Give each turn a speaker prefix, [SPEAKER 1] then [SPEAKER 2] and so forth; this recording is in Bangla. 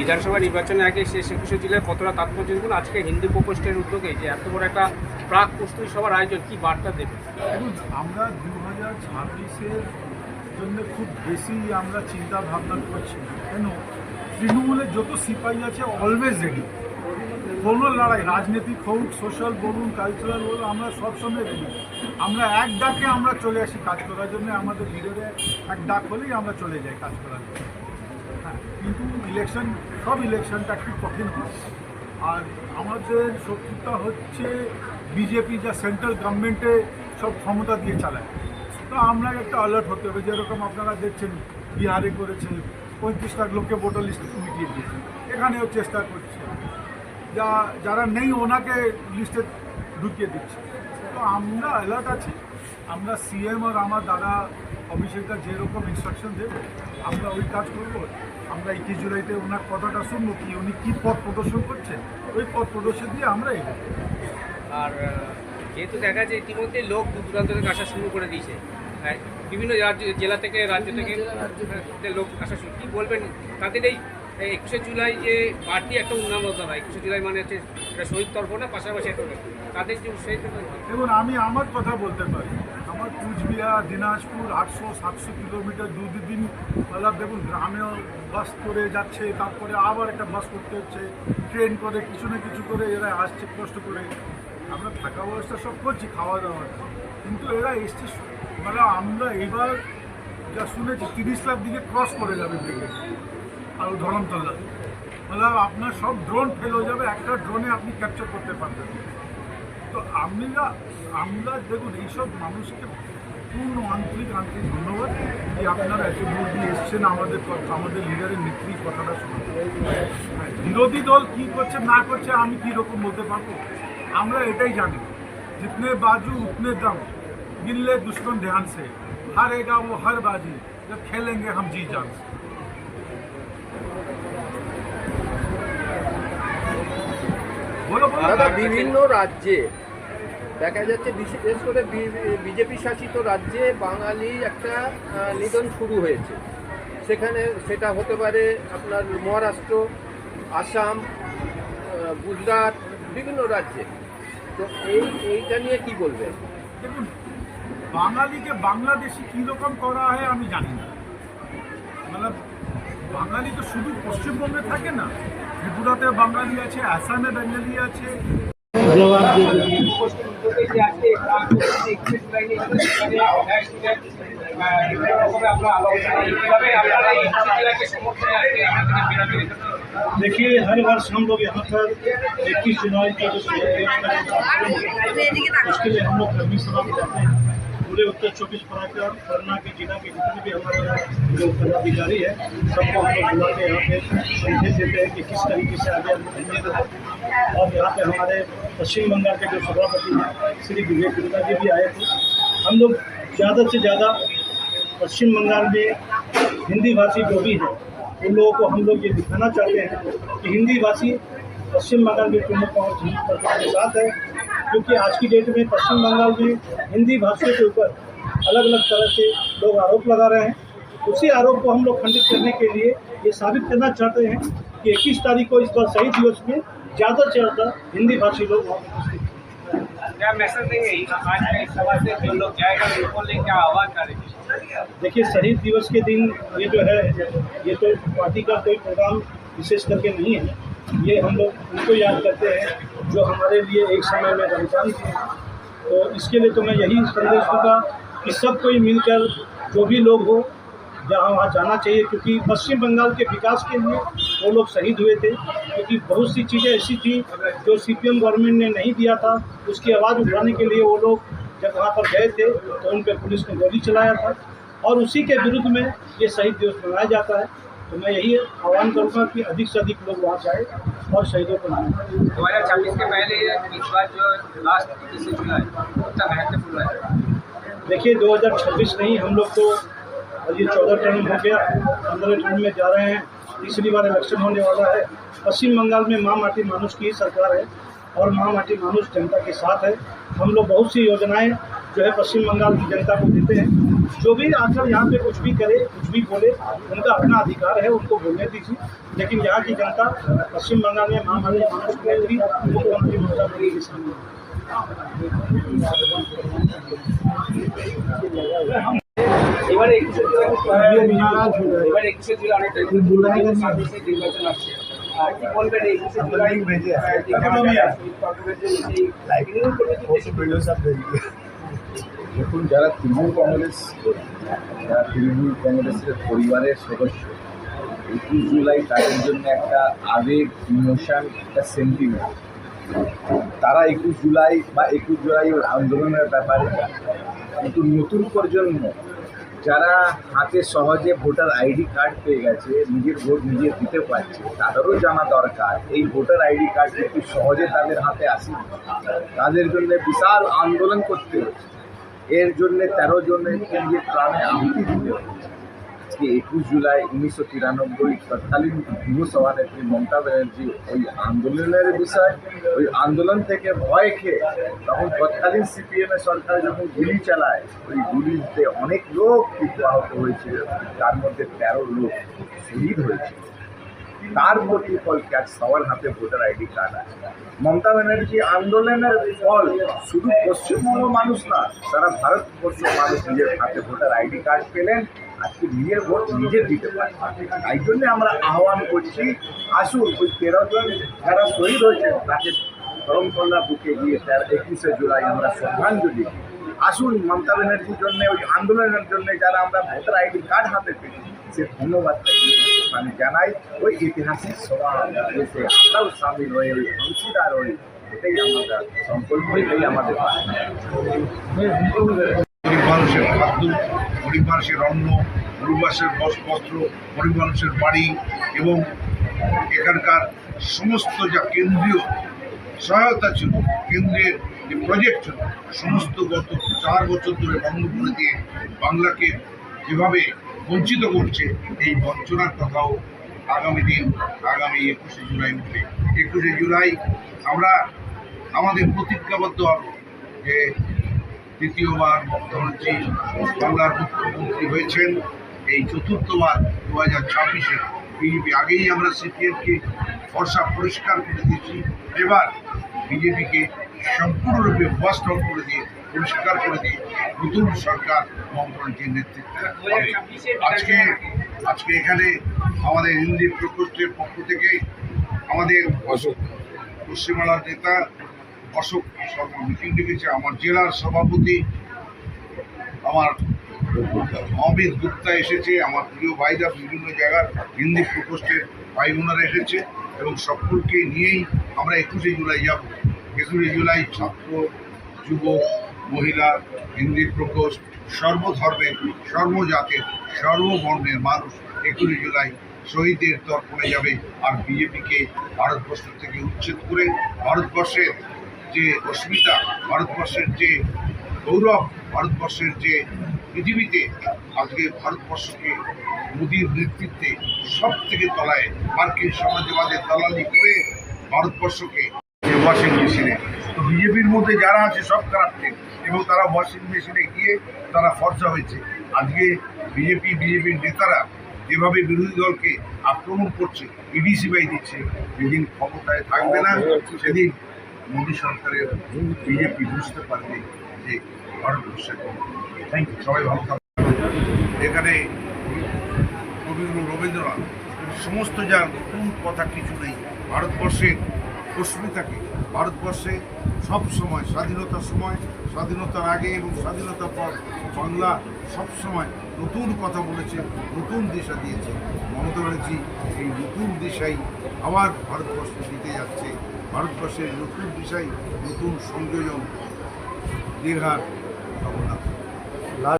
[SPEAKER 1] বিধানসভা নির্বাচনে আগে শেষ একুশে জেলায় কতটা তাৎপর্য দেখুন? আজকে হিন্দু প্রকোষ্ঠের উদ্যোগে যে এত বড় একটা প্রাক প্রস্তুতি সভার আয়োজন, কি বার্তা দেবে
[SPEAKER 2] আমরা দু হাজার ছাব্বিশের জন্য খুব বেশি আমরা চিন্তা ভাবনা করছি কেন? তৃণমূলের যত সিপাহী আছে অলওয়েজ রেডি কোনো লড়াই, রাজনৈতিক হোক সোশ্যাল বলুন কালচারাল বলুন, আমরা সবসময় রেডি আমরা এক ডাকে আমরা চলে আসি কাজ করার জন্য। আমাদের লিডারে এক ডাক হলেই আমরা চলে যাই কাজ করার জন্য। কিন্তু ইলেকশন সব ইলেকশনটা একটু কঠিন হয়। আর আমাদের শত্রুতা হচ্ছে বিজেপি যা সেন্ট্রাল গভর্নমেন্টে সব ক্ষমতা দিয়ে চালায়। তো আমরা একটা অ্যালার্ট হতে হবে, যেরকম আপনারা দেখছেন, বিহারে করেছে পঁয়ত্রিশ লাখ লোককে ভোটার লিস্ট মিটিয়ে দিয়েছে। এখানেও চেষ্টা করছে। যা, যারা নেই ওনাকে লিস্টে ঢুকিয়ে দিচ্ছে। তো আমরা অ্যালার্ট আছি। আমরা সিএম আর আমার দাদা অভিষেকটা যেরকম ইনস্ট্রাকশন দেবে আমরা ওই কাজ করব? আমরা একুশ জুলাইতে ওনার কথাটা শুনব কি? উনি কী পথ প্রদর্শন করছেন? ওই পথ প্রদর্শন দিয়ে আমরা এগোবো।
[SPEAKER 1] আর যেহেতু দেখা যায় ইতিমধ্যে লোক দূর দূরান্ত থেকে আসা শুরু করে দিয়েছে। হ্যাঁ, বিভিন্ন রাজ্য জেলা থেকে রাজ্য থেকে হ্যাঁ, লোক আসা শুরু। কী বলবেন? তাদের এই একুশে জুলাই যে বাড়তি একটা উন্নয়নতা একুশে জুলাই মানে হচ্ছে এটা শহীদ তর্ক না পাশাপাশি একটা তাদের যে সেই
[SPEAKER 2] দেখুন আমি আমার কথা বলতে পারি। আমার কুচবিহার, দিনাজপুর আটশো সাতশো কিলোমিটার দু দিন মতলব দেখুন, গ্রামেও বাস করে যাচ্ছে, তারপরে আবার একটা বাস করতে হচ্ছে ট্রেন করে কিছু না কিছু করে এরা আসছে, কষ্ট করে। আমরা থাকা ব্যবস্থা সব করছি, খাওয়া দাওয়া। কিন্তু এরা এসছে মানে আমরা এবার যা শুনেছি, তিরিশ লাখ দিকে ক্রস করে যাবে ব্রিগেড, আর ধরমতলা। মানে আপনার সব ড্রোন ফেল হয়ে যাবে, একটা ড্রোনে আপনি ক্যাপচার করতে পারবেন। তো আমরা আমরা দেখুন এইসব মানুষকে পূর্ণ আন্তরিক আন্তরিক ধন্যবাদ যে আপনারা এত দূর দিয়ে এসছেন আমাদের কথা আমাদের লিডারের নেত্রী কথাটা শুনতে হ্যাঁ, বিরোধী দল কি করছে না করছে আমি কি রকম বলতে পারবো আমরা এটাই জানি जितने बाजू उतने दम गिन ले दुश्मन ध्यान से हारेगा वो हर बाजी जब खेलेंगे हम जी जान से
[SPEAKER 3] দাদা বিভিন্ন রাজ্যে দেখা যাচ্ছে বিশেষ করে বিজেপি শাসিত রাজ্যে বাঙালি একটা নিধন শুরু হয়েছে। সেখানে সেটা হতে পারে আপনার মহারাষ্ট্র আসাম গুজরাট বিভিন্ন রাজ্যে। তো এই এইটা নিয়ে কি বলবেন?
[SPEAKER 2] দেখুন বাঙালিকে বাংলাদেশি কীরকম করা হয় আমি জানি না। মানে বাঙালি তো শুধু পশ্চিমবঙ্গে থাকে না ত্রিপুরাতে বাঙালি আছে আসামে বাঙালি আছে
[SPEAKER 4] देखिए हर वर्ष हम लोग यहाँ पर इक्कीस जुलाई का जो सेलिब्रेट करते हैं उसके लिए हम लोग कर्मी सभा में जाते हैं पूरे उत्तर चौबीस परगना पन्ना के जिला के जितने भी हमारे जो पदाधिकारी है, सबको हम लोग बुला के यहाँ पे संदेश देते हैं कि किस तरीके से आगे हम बढ़ेंगे। और यहाँ पे हमारे पश्चिम बंगाल के जो सभापति हैं, श्री विवेक गुप्ता जी भी आए थे। हम लोग ज़्यादा से ज़्यादा पश्चिम बंगाल में हिंदी भाषी जो भी है, उन लोगों को हम लोग ये दिखाना चाहते हैं कि हिंदी भाषी पश्चिम बंगाल में प्रमुख पहुँच के साथ है। क्योंकि आज की डेट में पश्चिम बंगाल में हिंदी भाषा के ऊपर अलग अलग तरह से लोग आरोप लगा रहे हैं। उसी आरोप को हम लोग खंडित करने के लिए ये साबित करना चाहते हैं कि इक्कीस तारीख को इस बार शहीद दिवस में ज़्यादा से ज़्यादा हिंदी भाषी लोग देखिए शहीद दिवस के दिन ये जो है ये तो पार्टी का कोई प्रोग्राम विशेष करके नहीं है। ये हम लोग उनको याद करते हैं जो हमारे लिए एक समय में बलिदान थे। तो इसके लिए तो मैं यही संदेश दूँगा कि सब कोई मिलकर जो भी लोग हो, जहाँ वहाँ जाना चाहिए, क्योंकि पश्चिम बंगाल के विकास के लिए वो लोग शहीद हुए थे, क्योंकि बहुत सी चीज़ें ऐसी थी जो सीपीएम गवर्नमेंट ने नहीं दिया था। उसकी आवाज़ उठाने के लिए वो लोग जब वहाँ पर गए थे तो उन पर पुलिस ने गोली चलाया था। और उसी के विरुद्ध में ये शहीद दिवस मनाया जाता है। तो मैं यही आह्वान करूँगा कि अधिक से अधिक लोग वहाँ जाए और शहीदों को मनाएँ
[SPEAKER 1] दो हज़ार छब्बीस के पहले इस बार जो लास्ट इक्कीस जुलाई उतना महत्वपूर्ण है
[SPEAKER 4] देखिए 2026 नहीं हम लोग तो अभी चौदह टर्म हो गया पंद्रह टर्म में जा रहे हैं तीसरी बार इलेक्शन होने वाला है। पश्चिम बंगाल में माँ माटी मानुष की ही सरकार है और माँ माटी मानुष जनता के साथ है। हम लोग बहुत सी योजनाएँ जो है पश्चिम बंगाल की जनता को देते हैं। जो भी आंसर यहाँ पे कुछ भी करे कुछ भी बोले उनका अपना अधिकार है उनको बोलने दीजिए लेकिन यहाँ की जनता पश्चिम बंगाल में महामारी मुख्यमंत्री मुख्यमंत्री ममता बनर्जी के सामने
[SPEAKER 1] এবারে একুশে জুলাই এবারে একুশে জুলাই অনেকটা ছাব্বিশে নির্বাচন আসছে আর কি বলবেন এই একুশে জুলাই
[SPEAKER 5] দেখুন, যারা তৃণমূল কংগ্রেস, যারা তৃণমূল কংগ্রেসের পরিবারের সদস্য, একুশ জুলাই তাদের জন্য একটা আবেগ, ইমোশন, একটা সেন্টিমেন্ট তারা একুশ জুলাই বা একুশ জুলাই আন্দোলনের ব্যাপারে কিন্তু নতুন প্রজন্ম, যারা হাতে সহজে ভোটার আইডি কার্ড পেয়ে গেছে, নিজের ভোট নিজে দিতে পারছে, তাদেরও জানা দরকার, এই ভোটার আইডি কার্ড একটু সহজে তাদের হাতে আসে তাদের জন্য বিশাল আন্দোলন করতে হচ্ছে। এর জন্য তেরো জনের নিজের প্রাণে আহুতি দিতে আজকে একুশ জুলাই উনিশশো তিরানব্বই তৎকালীন যুব সভানেত্রী মমতা ব্যানার্জি, ওই আন্দোলনের বিষয়, ওই আন্দোলন থেকে ভয় খেয়ে তখন তৎকালীন সিপিএম সরকার যখন গুলি চালায়, ওই গুলিতে অনেক লোক কিন্তু আহত হয়েছিল তার মধ্যে তেরো লোক শহীদ হয়েছিল। তার প্রতিফলকে আজ সবার হাতে ভোটার আইডি কার্ড আছে মমতা ব্যানার্জি আন্দোলনের ফল শুধু পশ্চিমবঙ্গ মানুষ না, সারা ভারতবর্ষ মানুষ নিজের হাতে ভোটার আইডি কার্ড পেলেন, আজকে নিজের ভোট নিজে দিতে পারে তাই জন্যে আমরা আহ্বান করছি, আসুন ওই তেরো জন যারা শহীদ হয়েছেন তাকে ধরমতলা বুকে গিয়ে তার, একুশে জুলাই আমরা শ্রদ্ধাঞ্জলি দিই। আসুন মমতা ব্যানার্জির জন্য, ওই আন্দোলনের জন্য যারা আমরা ভোটার আইডি কার্ড হাতে পেয়েছি, সে ধন্যবাদটা দিয়ে আমি জানাই, ওই ঐতিহাসিক সভা আমরাও সামিল হয়ে ওই অংশীদার হই, এটাই আমাদের সংকল্প, এটাই আমাদের
[SPEAKER 6] গরিব মানুষের খাদ্য গরিব মানুষের অন্ন গরিব মানুষের বস্ত্র গরিব মানুষের বাড়ি এবং এখানকার সমস্ত যা কেন্দ্রীয় সহায়তা ছিল, কেন্দ্রের যে প্রজেক্ট সমস্ত গত চার বছর ধরে করে দিয়ে বাংলাকে যেভাবে বঞ্চিত করছে, এই বঞ্চনার কথাও আগামী দিন, আগামী একুশে জুলাই উঠবে। একুশে জুলাই আমরা আমাদের প্রতিজ্ঞাবদ্ধ হব যে মমতা ব্যানার্জি বাংলার মুখ্যমন্ত্রী হয়েছেন। এই চতুর্থবার দু হাজার ছাব্বিশে বিজেপি, আগেই আমরা সিপিএমকে ভরসা পরিষ্কার করে দিয়েছি। এবার বিজেপিকে সম্পূর্ণরূপে আউট করে দিয়ে পরিষ্কার করে দিয়ে নতুন সরকার মমতা ব্যানার্জির নেতৃত্বে আজকে আজকে এখানে আমাদের হিন্দি প্রকোষ্ঠের পক্ষ থেকে আমাদের অশোক। পশ্চিমবাংলার নেতা অশোক শর্মা মিটিং ডেকেছে। আমার জেলার সভাপতি আমার অমিত গুপ্তা এসেছে আমার প্রিয় ভাইরা বিভিন্ন জায়গার হিন্দি প্রকোষ্ঠের ভাই বোনেরা এসেছে এবং সকলকে নিয়েই আমরা একুশে জুলাই যাব। একুশে জুলাই ছাত্র, যুবক, মহিলা হিন্দি প্রকোষ্ঠ, সর্বধর্মের, সর্বজাতের, সর্ববর্ণের মানুষ একুশে জুলাই শহীদের তর্পণে যাবে। আর বিজেপিকে ভারতবর্ষ থেকে উচ্ছেদ করে ভারতবর্ষের যে অস্মিতা, ভারতবর্ষের যে গৌরব, ভারতবর্ষের যে পৃথিবীতে আজকে ভারতবর্ষকে মোদীর নেতৃত্বে সব থেকে তলায় মার্কিন সমাজবাদের দালালি করে ভারতবর্ষকে ওয়াশিং মেশিনে তো বিজেপির মধ্যে যারা আছে সব খারাপ এবং তারা ওয়াশিং মেশিনে গিয়ে তারা ফর্সা হয়েছে। আজকে বিজেপি, বিজেপির নেতারা যেভাবে বিরোধী দলকে আক্রমণ করছে ইডিসিবাই দিচ্ছে, যেদিন ক্ষমতায় থাকবে না, সেদিন মোদী সরকারের বিজেপি বুঝতে পারবে যে ভারতবর্ষের থ্যাংক ইউ সবাই ভালো থাকবে এখানে কবিগুরু রবীন্দ্রনাথ, সমস্ত যার নতুন কথা কিছু নেই, ভারতবর্ষের অস্মিতাকে ভারতবর্ষে সব সময় স্বাধীনতার সময়, স্বাধীনতার আগে এবং স্বাধীনতার পর বাংলা সবসময় নতুন কথা বলেছে, নতুন দিশা দিয়েছে। মমতা ব্যানার্জি এই নতুন দিশাই আবার ভারতবর্ষ দিতে যাচ্ছে। ভারতবর্ষের নতুন দিশাই, নতুন সংযোজন দীর্ঘার কামনা